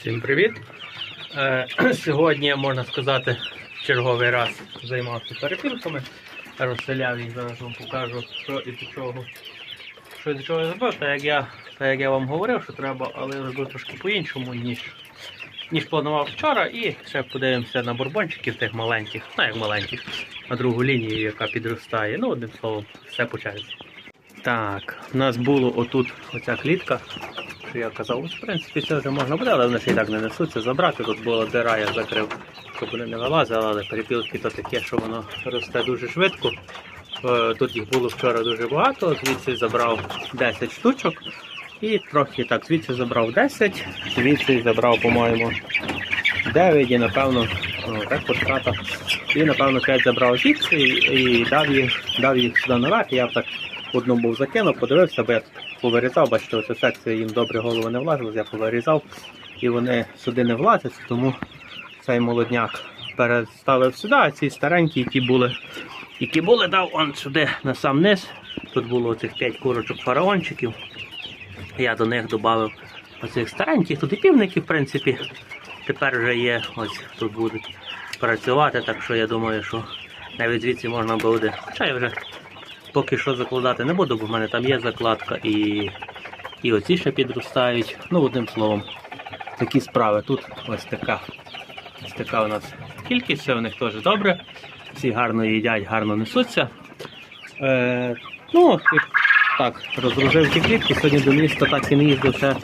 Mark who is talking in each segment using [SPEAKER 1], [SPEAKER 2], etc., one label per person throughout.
[SPEAKER 1] Всім привіт! Е, Сьогодні, можна сказати, черговий раз займався перепілками. Розселяв їх, зараз вам покажу, що і до чого. Що і до чого я зробив, так як я, так як я вам говорив, що треба, але я зробив трошки по-іншому, ніж, ніж планував вчора. І ще подивимося на бурбончиків тих маленьких, ну як маленьких, на другу лінію, яка підростає. Ну, одним словом, все по черзі. Так, у нас було отут оця клітка, що я казав, в принципі, це вже можна буде, але вони ще й так не несуться забрати. Тут була дира, я закрив, щоб вони не вилазили, але перепілки то таке, що воно росте дуже швидко. Е, Тут їх було вчора дуже багато, звідси забрав 10 штучок. І трохи так, звідси забрав 10, звідси забрав, по-моєму, 9 і напевно, так портрата. І напевно 5 забрав звідси і, і дав їх, дав їх сюди наверх. Я так одну був закинув, подивився, бо я тут повирізав, бачите, оця секція їм добре голови не влазила, я повирізав і вони сюди не влазять, тому цей молодняк переставив сюди, а ці старенькі, які були, які були, дав он сюди на сам низ. Тут було цих 5 курочок фараончиків. Я до них додав оцих стареньких, тут і півники, в принципі, тепер вже є, ось тут будуть працювати, так що я думаю, що навіть звідси можна буде. Хоча я вже поки що закладати не буду, бо в мене там є закладка і, і оці ще підростають. Ну, одним словом, такі справи. Тут ось така. Ось така у нас кількість, все в них теж добре. Всі гарно їдять, гарно несуться. Е, ну, так, розгружив ті клітки. Сьогодні до міста так і не їздив, ще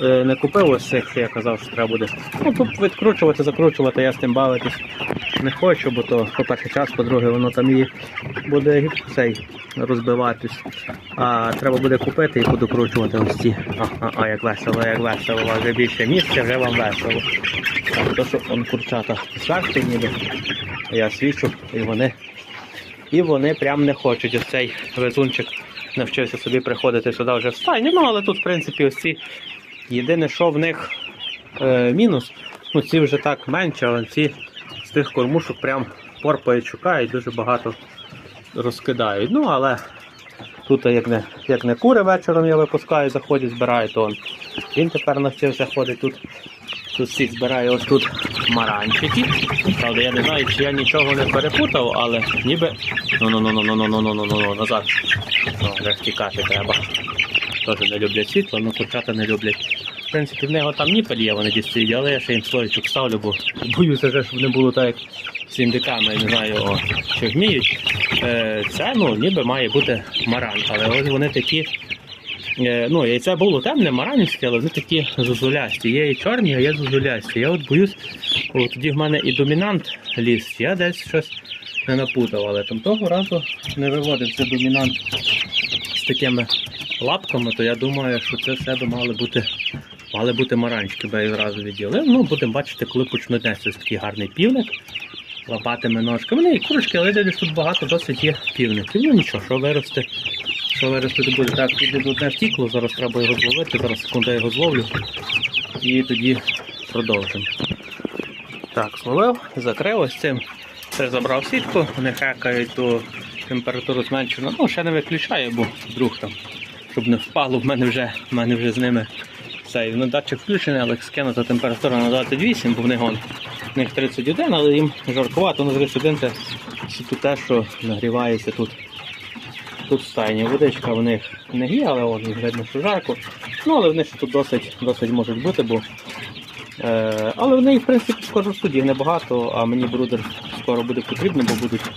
[SPEAKER 1] не купив ось цих, що я казав, що треба буде. Ну, тут відкручувати, закручувати, я з тим бавитись не хочу, бо то, по-перше, час, по-друге, воно там і буде цей розбиватись. А треба буде купити і буду ось ці. А, а, а як весело, як весело, вже більше місця, вже вам весело. То, що он курчата зверху ніби. Я свічу, і вони. І вони прям не хочуть. Ось цей везунчик навчився собі приходити сюди вже в стайню. Ну, але тут, в принципі, ось ці. Єдине, що в них е, мінус, ну ці вже так менше, але ці з тих кормушок прям порпають, шукають, дуже багато розкидають. Ну, але тут як не, як не кури вечором я випускаю, заходять, збираю, то он. він тепер навчився ходити тут. Тут всіх збираю ось тут маранчики. Правда, я не знаю, чи я нічого не перепутав, але ніби. Ну ну ну ну ну ну ну ну ну ну ну назад. Ну, вже втікати треба. Теж не люблять світло, ну курчата не люблять. В принципі, в нього там ніпель є, вони дістають, але я ще їм слоєчок ставлю, бо боюся, вже, щоб не було так, як з індиками, не знаю, о, чи вміють. Е, це ну, ніби має бути маран, але ось вони такі. Е, ну, яйце було темне, маранівське, але вони такі зозулясті. Є і чорні, а є зозулясті. Я от боюсь, о, тоді в мене і домінант ліс. Я десь щось не напутав, але там того разу не виводився домінант з такими лапками, то я думаю, що це все би мали бути, мали бути маранчики, я одразу відділив. Ну, будемо бачити, коли почнуть нести такий гарний півник. Лопатими ножками. Ну і курочки, але десь тут багато досить є півників. Ну нічого, що виросте, що виростити буде. Так, піде тут не втікло, зараз треба його зловити, зараз секунду я його зловлю і тоді продовжимо. Так, зловив, закрив ось цим. Це забрав сітку, вони хекають до температуру зменшено. Ну, ще не виключаю, бо вдруг там, щоб не впало, в мене вже, в мене вже з ними цей ну, датчик включений, але скинута температура на 28, бо в них он, в них 31, але їм жаркувато, ну 31 це те, що нагрівається тут. Тут стайні водичка в них не є, але вон, видно, що жарко. Ну, але вони ще тут досить, досить можуть бути, бо Е, але в неї, в принципі, скоро судів небагато, а мені брудер скоро буде потрібно, бо будуть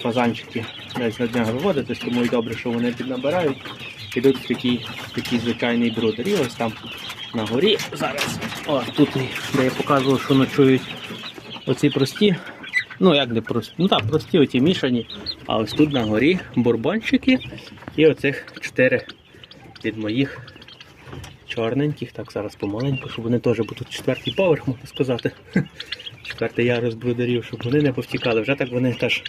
[SPEAKER 1] фазанчики десь на днях виводитись, тому і добре, що вони піднабирають. Підуть в такий, такий звичайний брудер. І ось там на горі зараз. О, тут, де я показував, що ночують оці прості. Ну, як не прості, ну так, прості оці мішані. А ось тут на горі бурбончики і оцих чотири від моїх чорненьких. Так, зараз помаленьку, щоб вони теж будуть четвертий поверх, можна сказати. Четвертий ярус брудерів, щоб вони не повтікали. Вже так вони теж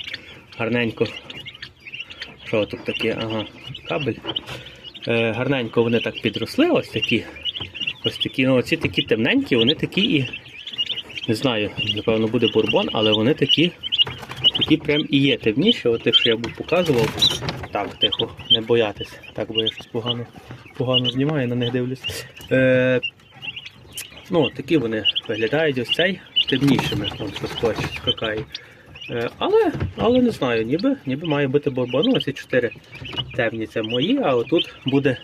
[SPEAKER 1] гарненько. Що тут таке? Ага, кабель. Е, гарненько вони так підросли, ось такі. Ось такі, ну оці такі темненькі, вони такі і. Не знаю, напевно буде бурбон, але вони такі, такі прям і є темніші, от тих, що я був показував. Так, тихо, не боятися. Так, бо я щось погано, погано знімаю, на них дивлюсь. Е, Ну, такі вони виглядають ось цей темнішими, он що скотч скакає. Е, Але, але не знаю, ніби, ніби має бути борба. Ну, ці чотири темні це мої, а отут буде,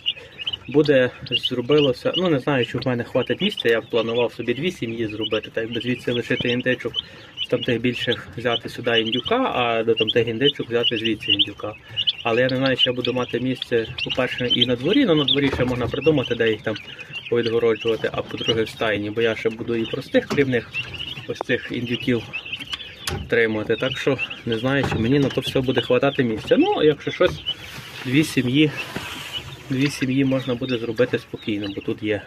[SPEAKER 1] буде зробилося. Ну не знаю, чи в мене хватить місця. Я планував собі дві сім'ї зробити, так якби звідси лишити індичок, з тамтих більших взяти сюди індюка, а до тамтих індичок взяти звідси індюка. Але я не знаю, чи я буду мати місце, по-перше, і на дворі, ну на дворі ще можна придумати, де їх там повідгороджувати, а по-друге, в стайні, бо я ще буду і простих крівних ось цих індюків тримати. Так що не знаю, чи мені на то все буде хватати місця. Ну, якщо щось, дві сім'ї, дві сім'ї можна буде зробити спокійно, бо тут є,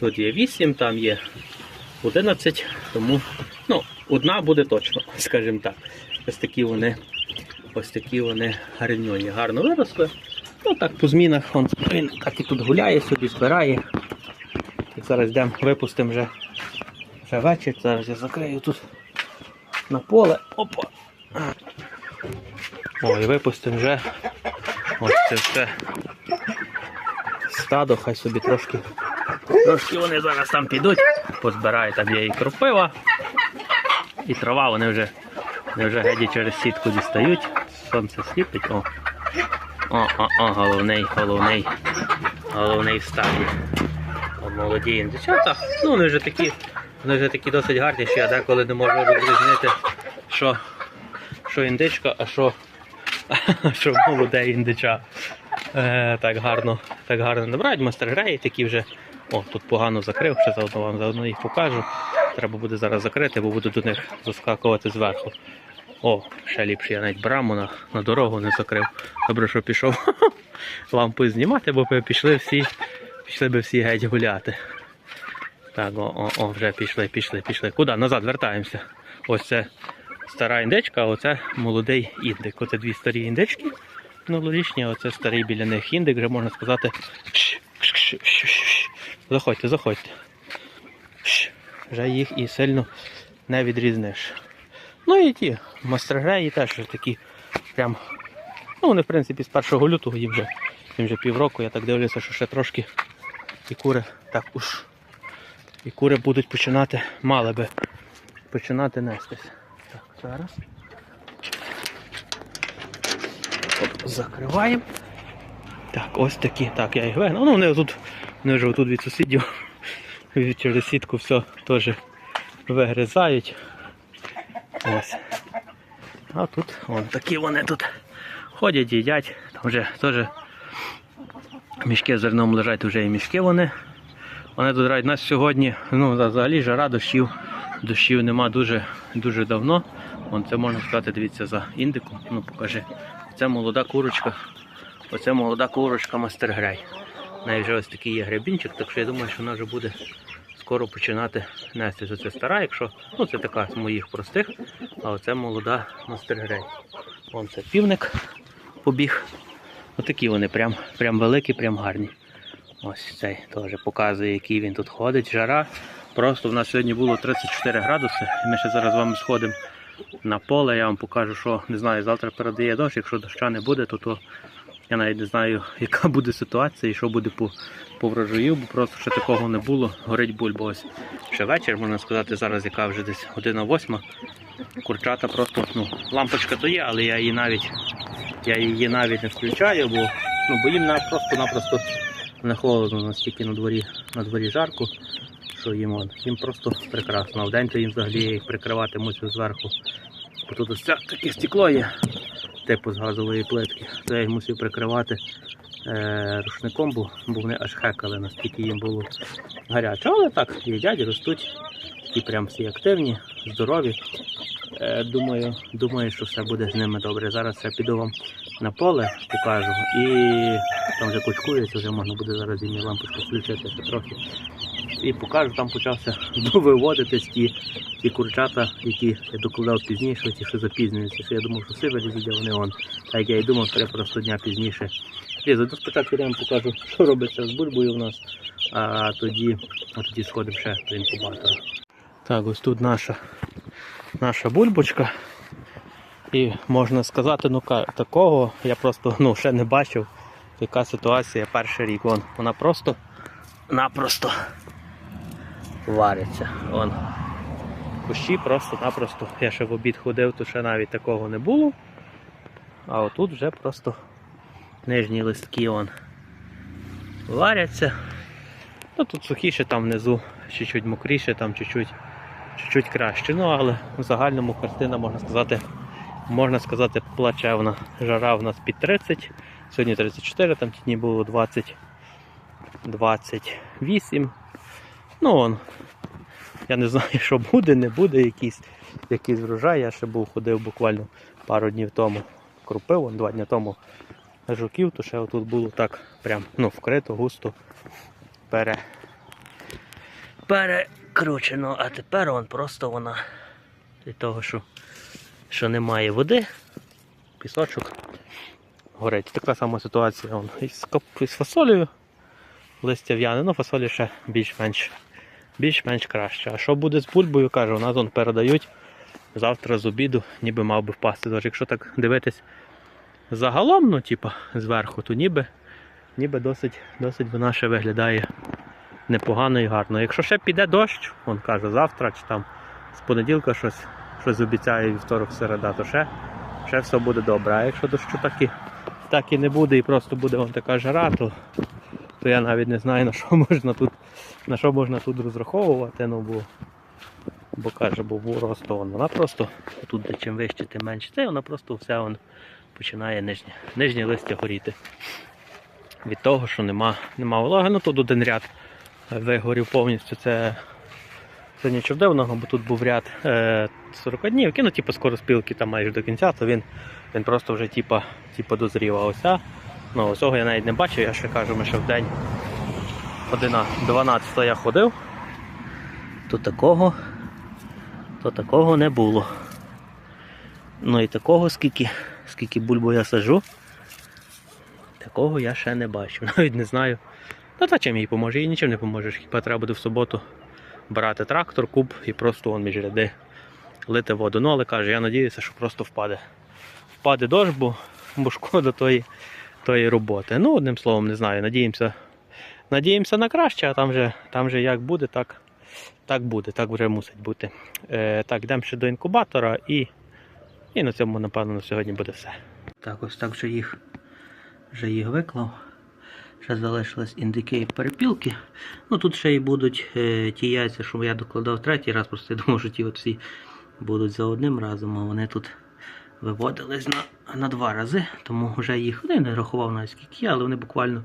[SPEAKER 1] тут є 8, там є 11, тому ну, одна буде точно, скажімо так. Ось такі вони, ось такі вони гарньоні, гарно виросли. Ну так по змінах он, він так і тут гуляє, собі збирає. І зараз йдемо, випустимо вже, вже вечір. Зараз я закрию тут на поле. Опа. Ой, випустимо вже. Ось це все. Стадо, хай собі трошки. Трошки вони зараз там підуть, позбирають, там є і кропива, і трава, вони вже, вони вже геді через сітку дістають. Сонце сліпить. О, о, о, о головний, головний, головний в стаді. Молоді індичата. Ну, вони вже такі, вони вже такі досить гарні, що я деколи не можу розрізнити, що, що індичка, а що, що молоде індича. Е, так гарно, так гарно набирають. Мастер-греї такі вже. О, тут погано закрив, ще заодно вам заодно їх покажу. Треба буде зараз закрити, бо буду до них заскакувати зверху. О, ще ліпше, я навіть браму на, на дорогу не закрив. Добре, що пішов лампи знімати, бо пішли всі, пішли би всі геть гуляти. Так, о, о, о, вже пішли, пішли, пішли. Куди? Назад вертаємося. Ось це стара індичка, а оце молодий індик. Оце дві старі індички минулорічні, а оце старий біля них індик, вже можна сказати. Заходьте, заходьте. Вже їх і сильно не відрізниш. Ну і ті мастергреї теж такі прям. Ну, вони, в принципі, з 1 лютого їм вже, їм вже півроку, я так дивлюся, що ще трошки і кури так уж. І кури будуть починати, мали би починати нестись. Так, зараз. Оп, закриваємо. Так, ось такі. Так, я їх вигнав. Ну, вони тут, вони вже тут від сусідів через сітку все теж вигризають. Ось. А тут вон такі вони тут ходять, їдять. Там вже теж мішки з зерном лежать, вже і мішки вони. Вони тут. У нас сьогодні, ну взагалі жара дощів. Дощів нема дуже, дуже давно. Вон це можна сказати, дивіться за індиком. Ну покажи. Це молода курочка. Оце молода курочка мастергрей. В неї вже ось такий є гребінчик, так що я думаю, що вона вже буде скоро починати нести. Це стара, якщо. Ну це така з моїх простих, а оце молода мастергрей. Вон це півник побіг. Отакі вони прям, прям великі, прям гарні. Ось цей теж показує, який він тут ходить. Жара. Просто в нас сьогодні було 34 градуси. Ми ще зараз з вами сходимо на поле. Я вам покажу, що не знаю, завтра передає дощ. Якщо доща не буде, то, то я навіть не знаю, яка буде ситуація і що буде по, по врожаю, бо просто ще такого не було. Горить бульба. Ось ще вечір, можна сказати, зараз яка вже десь година восьма. Курчата просто, ну, лампочка то є, але я її навіть я її навіть не включаю, бо, ну, бо їм просто-напросто не холодно, настільки на дворі, на дворі жарко, що їм, от, їм просто прекрасно. Вдень то їм взагалі їх прикривати мусив зверху. Бо тут ось таке стекло є, типу з газової плитки. То я їх мусив прикривати е, рушником, бо, бо вони аж хекали, наскільки їм було гаряче. Але так, їдять, ростуть, такі прям всі активні, здорові. Е, думаю, думаю, що все буде з ними добре. Зараз я піду вам на поле, покажу. І там вже кучкується, вже можна буде зараз їм лампочку включити ще трохи. І покажу, там почався виводитись ті, ті курчата, які я докладав пізніше, ті, що запізнюються. Що я думав, що сиве лізуть, вони он. Так я і думав, три просто дня пізніше. Лізу, ну спочатку я вам покажу, що робиться з бульбою у нас, а тоді, а тоді сходимо ще до інкубатора. Так, ось тут наша наша бульбочка. І можна сказати, ну такого я просто ну, ще не бачив, яка ситуація перший рік. Вон, вона просто напросто варяться. Вон. Кущі просто-напросто. Я ще в обід ходив, то ще навіть такого не було. А отут вже просто нижні листки он варяться. Ну тут сухіше, там внизу чуть-чуть мокріше, там чуть-чуть, чуть-чуть краще. Ну але в загальному картина можна сказати, можна сказати, плачевна. Жара в нас під 30, сьогодні 34, там ті дні було 20, 28. Ну он. Я не знаю, що буде, не буде якийсь, якийсь врожай. Я ще був ходив буквально пару днів тому. Крупив, вон, два дні тому жуків, то ще отут було так прям ну, вкрито, густо пере... перекручено. А тепер вон просто вона від того, що, що немає води, пісочок горить. Така сама ситуація вон, із, із фасолею. Листя в'яне, ну фасолі ще більш-менш більш-менш краще. А що буде з бульбою, каже, у нас он передають завтра з обіду, ніби мав би впасти. Тож, якщо так дивитись загалом, ну, типа, зверху, то ніби, ніби досить, досить вона ще виглядає непогано і гарно. Якщо ще піде дощ, он каже, завтра чи там з понеділка щось, щось обіцяє вівторок середа, то ще, ще все буде добре. А якщо дощу так і, так і не буде, і просто буде вон така жара, то, то я навіть не знаю на що можна тут, на що можна тут розраховувати. Ну, бо, бо каже, бо просто вон, вона просто тут де чим вище, тим менше. Це вона просто все вон, починає нижнє, нижнє листя горіти. Від того, що нема, нема вологи, ну тут один ряд вигорів повністю. Це, це нічого дивного, бо тут був ряд е, 40 днів, ну, типу, скоро спілки там майже до кінця, то він, він просто вже типу, типу, дозрів. А оця, ну, цього я навіть не бачив, я ще кажу, ми ще в день 11, 12 я ходив, то такого, то такого не було. Ну і такого, скільки, скільки бульбу я сажу, такого я ще не бачив. Навіть не знаю. Ну та чим їй поможе? Їй нічим не поможеш. Хіба треба буде в суботу брати трактор, куб і просто вон між ряди лити воду. Ну але каже, я надіюся, що просто впаде. Впаде дощ, бо, бо шкода тої, тої роботи. Ну, одним словом, не знаю. Надіємося, надіємося на краще, а там же, там же як буде, так, так буде, так вже мусить бути. Е, так, йдемо ще до інкубатора і, і на цьому, напевно, на сьогодні буде все. Так, ось так вже їх, вже їх виклав. Ще залишились індики перепілки. Ну тут ще й будуть е, ті яйця, що я докладав третій раз, просто я думав, що ті всі будуть за одним разом, а вони тут виводились на, на два рази, тому вже їх ну, не рахував навіть скільки але вони буквально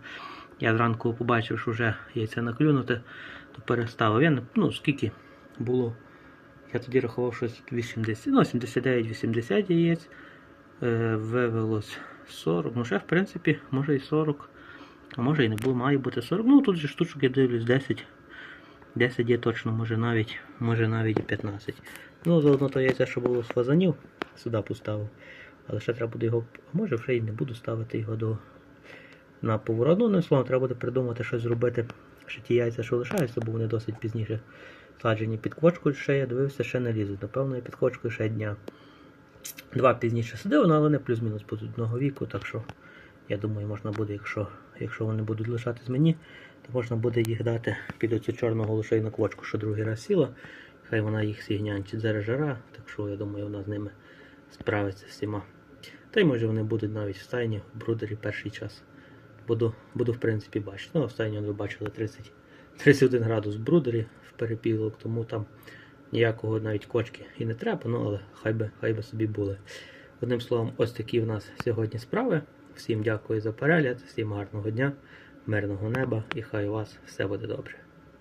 [SPEAKER 1] я зранку побачив, що вже яйця наклюнуте, то переставив. Я, ну, скільки було. Я тоді рахував щось 80, ну, 79-80 яєць. Е, вивелось 40. Ну, ще, в принципі, може і 40. А може і не було, має бути 40. Ну тут же штучок я дивлюсь 10. 10 є точно, може навіть, може навіть і 15. Ну, заодно то яйця, що було з фазанів, сюди поставив. Але ще треба буде його. А може вже і не буду ставити його до на поворот. Ну, одним словом, треба буде придумати щось зробити. Ще ті яйця, що лишаються, бо вони досить пізніше саджені під квочкою ще я дивився, ще не лізуть. Напевно, під квочкою ще дня. Два пізніше сидив, але вони плюс-мінус будуть одного віку, так що я думаю, можна буде, якщо, якщо вони будуть лишатись мені, то можна буде їх дати під оцю чорну голошейну квочку, що другий раз сіла. Хай вона їх сігнянчить зараз жара, так що я думаю, вона з ними справиться всіма. Та й може вони будуть навіть в стайні, в брудері перший час. Буду, буду в принципі бачити. Ну, в стайні ви бачили 30, 31 градус в брудері в перепілок, тому там ніякого навіть кочки і не треба, ну але хай би, хай би собі були. Одним словом, ось такі в нас сьогодні справи. Всім дякую за перегляд, всім гарного дня, мирного неба і хай у вас все буде добре.